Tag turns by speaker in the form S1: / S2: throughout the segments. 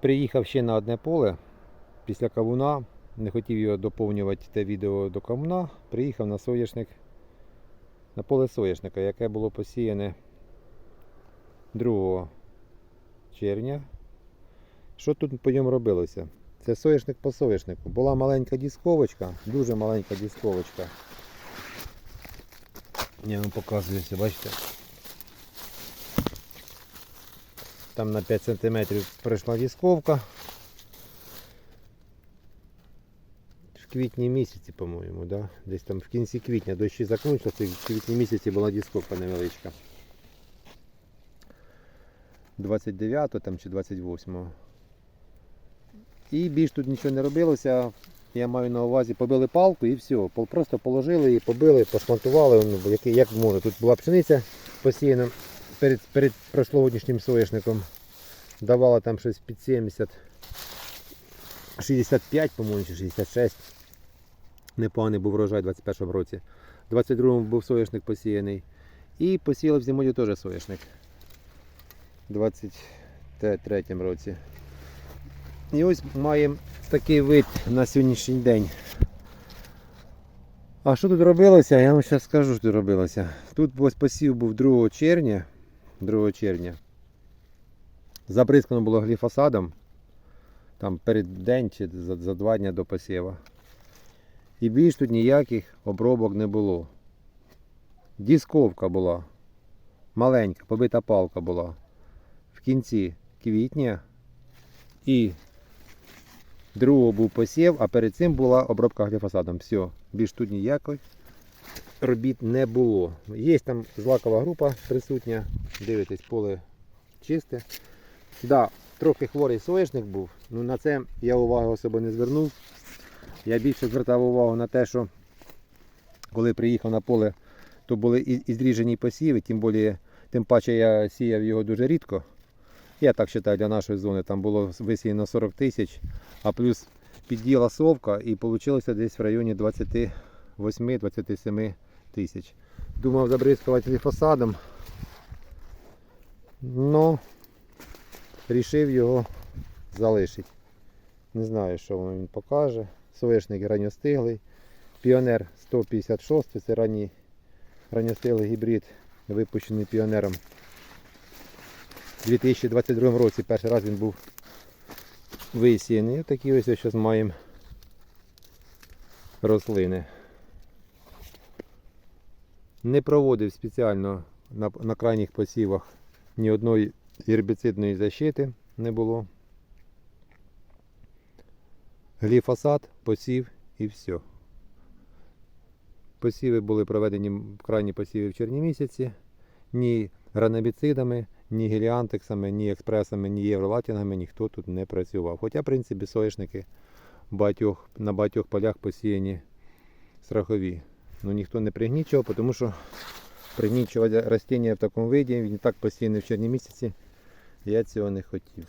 S1: Приїхав ще на одне поле після кавуна. Не хотів його доповнювати те відео до кавуна. Приїхав на соняшник, на поле соняшника, яке було посіяне 2 червня. Що тут по ньому робилося? Це соняшник по соняшнику. Була маленька дісковочка, дуже маленька дісковочка. Я вам показую, ось, бачите. Там на 5 см пройшла дісковка. В квітні місяці, по-моєму, да? десь там в кінці квітня дощі закінчилися, в квітні місяці була дісковка невеличка. 29 там чи 28. І більш тут нічого не робилося. Я маю на увазі, побили палку і все. Просто положили її, побили, пошмонтували, ну, як, як може. Тут була пшениця посіяна перед, перед прошлогоднішнім соняшником. Давала там щось під 70. 65, по-моєму, чи 66. Непоганий був врожай у 21 році. У 22-му був соняшник посіяний. І посіяли в зимоді теж соняшник. У 23 році. І ось маємо такий вид на сьогоднішній день. А що тут робилося? Я вам зараз скажу, що тут робилося. Тут ось посів був 2 червня. 2 червня. Забризкано було гліфосадом. Там перед день чи за, за два дні до посіва. І більш тут ніяких обробок не було. Дісковка була. Маленька, побита палка була. В кінці квітня. І другого був посів, а перед цим була обробка гліфосадом. Все, більш тут ніякої робіт не було. Є там злакова група присутня. Дивитесь, поле чисте. Да, трохи хворий соняшник був, ну на це я уваги особо не звернув. Я більше звертав увагу на те, що коли приїхав на поле, то були і, зріжені посіви, тим, більше, тим паче я сіяв його дуже рідко. Я так вважаю, для нашої зони там було висіяно 40 тисяч, а плюс підділа совка і вийшло десь в районі 28-27 тисяч. Думав забризкувати ліфосадом. Но рішив його залишити. Не знаю, що він покаже. Соняшник ранньостиглий. Піонер 156, це ранній ранньостиглий гібрид, випущений піонером. У 2022 році перший раз він був висіяний. Такі ось зараз маємо рослини. Не проводив спеціально на, на крайніх посівах ні одної гербіцидної защити не було. Гліфосат, посів і все. Посіви були проведені крайні посіви в червні місяці. Ні ранобіцидами, ні геліантексами, ні експресами, ні євролатінгами ніхто тут не працював. Хоча, в принципі, соняшники багатьох, на багатьох полях посіяні страхові. Ну ніхто не пригнічував, тому що пригнічувати ростіння в такому виді, він і так посіяний в червні місяці. Я цього не хотів.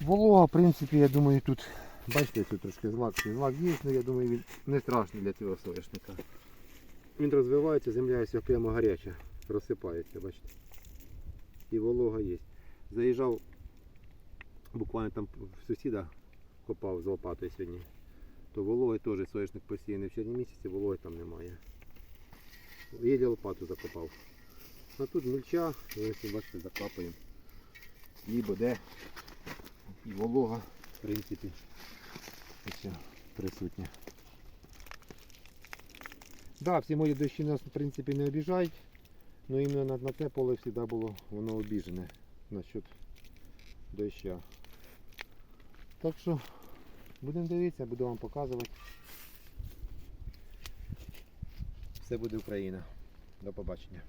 S1: Волога, в принципі, я думаю, тут, бачите, тут трошки злак, злак є, але я думаю, він не страшний для цього соняшника. Він розвивається, земля ось прямо гаряча, розсипається, бачите. І волога є. Заїжджав буквально там в сусіда копав з лопатою сьогодні. То вологи теж соняшник посіяний в червні місяці, вологи там немає. Їде лопату закопав. А тут мульча, і ось бачите, закапуємо. Лібо де. І волога, в принципі, ось присутня. Да, всі мої дощі нас в принципі не обіжають, але іменно на, на це поле завжди було воно обіжене насчет доща. Так що будемо дивитися, буду вам показувати. Все буде Україна. До побачення.